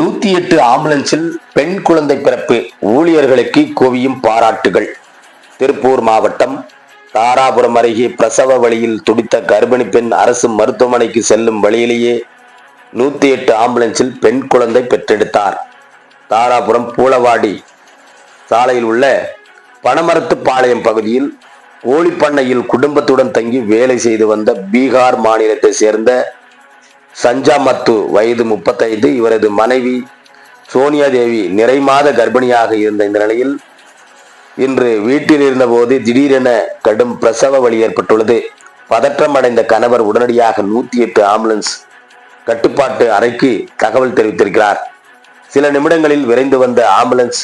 நூத்தி எட்டு ஆம்புலன்ஸில் பெண் குழந்தை பிறப்பு. ஊழியர்களுக்கு குவியும் பாராட்டுகள். திருப்பூர் மாவட்டம் தாராபுரம் அருகே பிரசவ வழியில் துடித்த கர்ப்பிணி பெண் அரசு மருத்துவமனைக்கு செல்லும் வழியிலேயே நூத்தி எட்டு ஆம்புலன்ஸில் பெண் குழந்தை பெற்றெடுத்தார். தாராபுரம் பூலவாடி சாலையில் உள்ள பனமரத்துப்பாளையம் பகுதியில் கோழிப்பண்ணையில் குடும்பத்துடன் தங்கி வேலை செய்து வந்த பீகார் மாநிலத்தை சேர்ந்த சஞ்சாமத்து வயது முப்பத்தைந்து. இவரது மனைவி சோனியா தேவி நிறைமாத கர்ப்பிணியாக இருந்த இந்த நிலையில் இன்று வீட்டில் இருந்தபோது திடீரென கடும் பிரசவ வழி ஏற்பட்டுள்ளது. பதற்றம் அடைந்த கணவர் உடனடியாக நூத்தி எட்டு ஆம்புலன்ஸ் கட்டுப்பாட்டு அறைக்கு தகவல் தெரிவித்திருக்கிறார். சில நிமிடங்களில் விரைந்து வந்த ஆம்புலன்ஸ்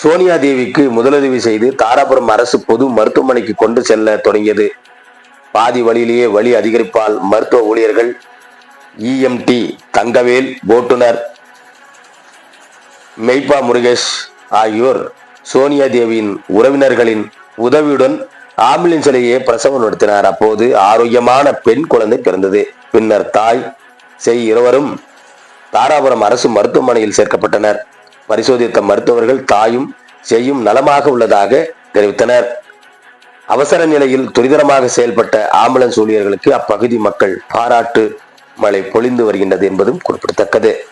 சோனியா தேவிக்கு முதலுதவி செய்து தாராபுரம் அரசு பொது மருத்துவமனைக்கு கொண்டு செல்ல தொடங்கியது. பாதி வழியிலேயே வழி அதிகரிப்பால் மருத்துவ ஊழியர்கள் இஎம்டி தங்கவேல் ஓட்டுநர் மெய்பா முருகேஷ் ஆகியோர் சோனியா தேவியின் உறவினர்களின் உதவியுடன் ஆம்புலன்ஸிலேயே பிரசவம் நடத்தினார். அப்போது ஆரோக்கியமான பெண் குழந்தை பிறந்தது. பின்னர் தாய் செய் இருவரும் தாராபுரம் அரசு மருத்துவமனையில் சேர்க்கப்பட்டனர். பரிசோதித்த மருத்துவர்கள் தாயும் செய்யும் நலமாக உள்ளதாக தெரிவித்தனர். அவசர நிலையில் துரிதமாக செயல்பட்ட ஆம்புலன்ஸ் ஊழியர்களுக்கு அப்பகுதி மக்கள் பாராட்டு மழை பொழிந்து வருகின்றது என்பதும் குறிப்பிடத்தக்கது.